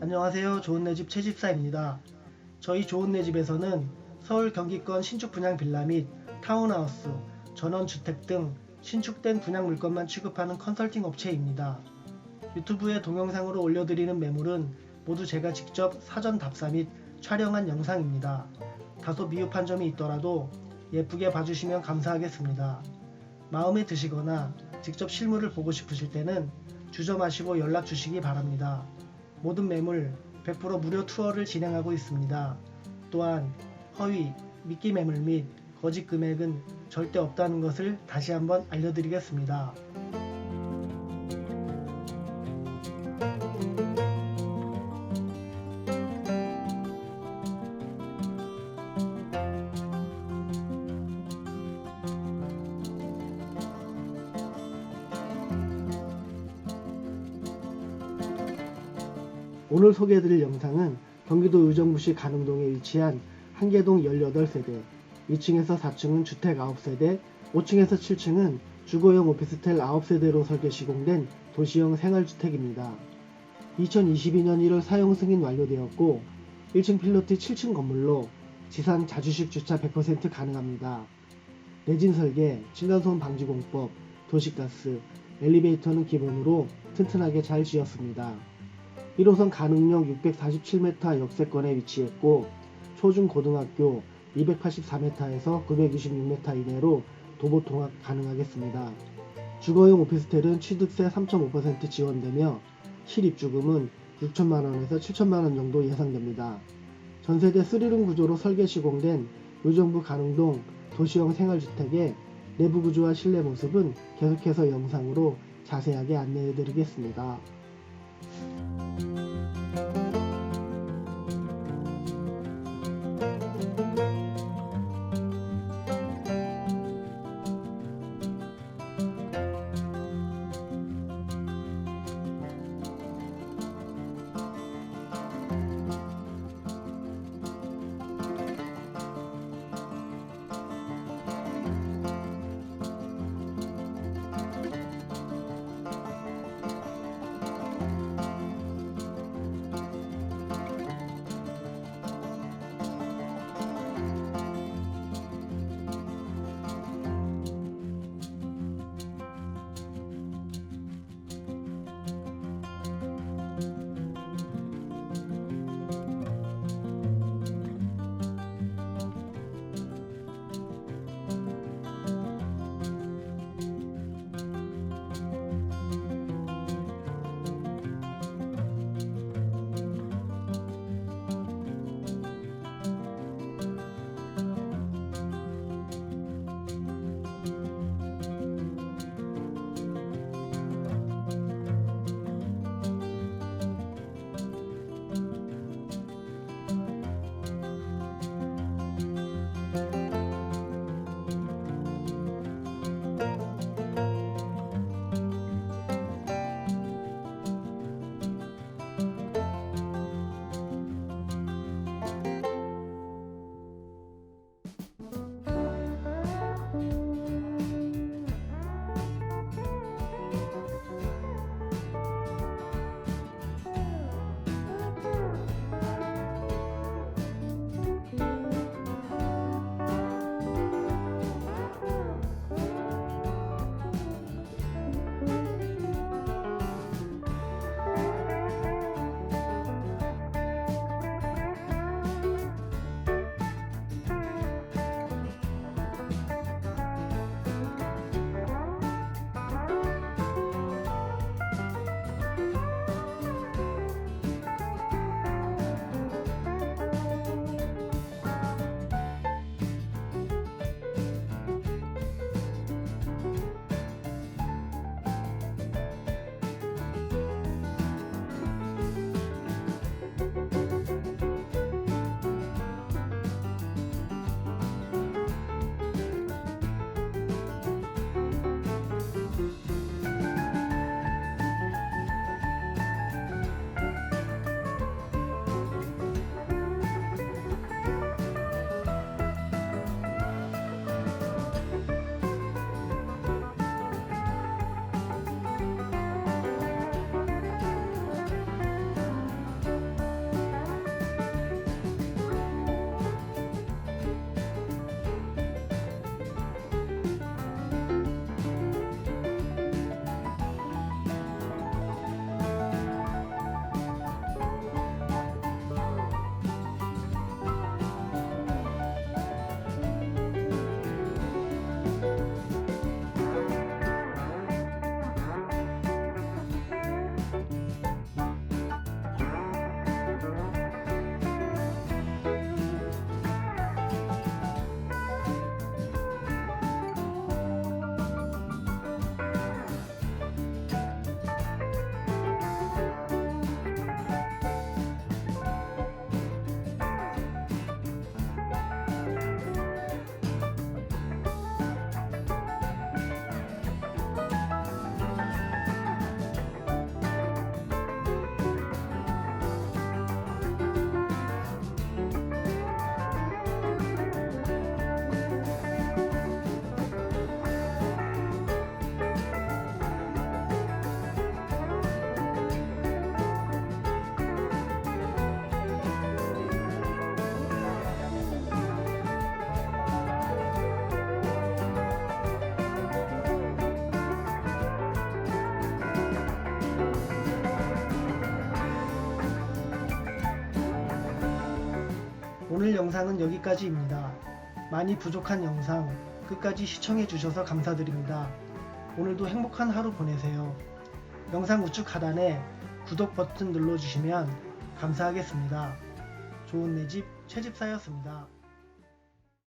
안녕하세요. 좋은 내집 최집사입니다. 저희 좋은 내 집에서는 서울 경기권 신축 분양 빌라 및 타운하우스, 전원주택 등 신축된 분양 물건만 취급하는 컨설팅 업체입니다. 유튜브에 동영상으로 올려드리는 매물은 모두 제가 직접 사전 답사 및 촬영한 영상입니다. 다소 미흡한 점이 있더라도 예쁘게 봐주시면 감사하겠습니다. 마음에 드시거나 직접 실물을 보고 싶으실 때는 주저 마시고 연락 주시기 바랍니다. 모든 매물 100% 무료 투어를 진행하고 있습니다. 또한 허위, 미끼 매물 및 거짓 금액은 절대 없다는 것을 다시 한번 알려드리겠습니다. 오늘 소개해드릴 영상은 경기도 의정부시 가능동에 위치한 한계동 18세대, 2층에서 4층은 주택 9세대, 5층에서 7층은 주거용 오피스텔 9세대로 설계 시공된 도시형 생활주택입니다. 2022년 1월 사용 승인 완료되었고 1층 필로티 7층 건물로 지상 자주식 주차 100% 가능합니다. 내진 설계, 층간소음 방지 공법, 도시가스, 엘리베이터는 기본으로 튼튼하게 잘 지었습니다. 1호선 가능역 647m 역세권에 위치했고 초중 고등학교 284m에서 926m 이내로 도보 통학 가능하겠습니다. 주거용 오피스텔은 취득세 3.5% 지원되며 실입주금은 6천만원에서 7천만원 정도 예상됩니다. 전세대 3룸 구조로 설계 시공된 의정부 가능동 도시형 생활주택의 내부 구조와 실내 모습은 계속해서 영상으로 자세하게 안내해 드리겠습니다. 영상은 여기까지입니다. 많이 부족한 영상 끝까지 시청해 주셔서 감사드립니다. 오늘도 행복한 하루 보내세요. 영상 우측 하단에 구독 버튼 눌러주시면 감사하겠습니다. 좋은 내 집 최집사였습니다.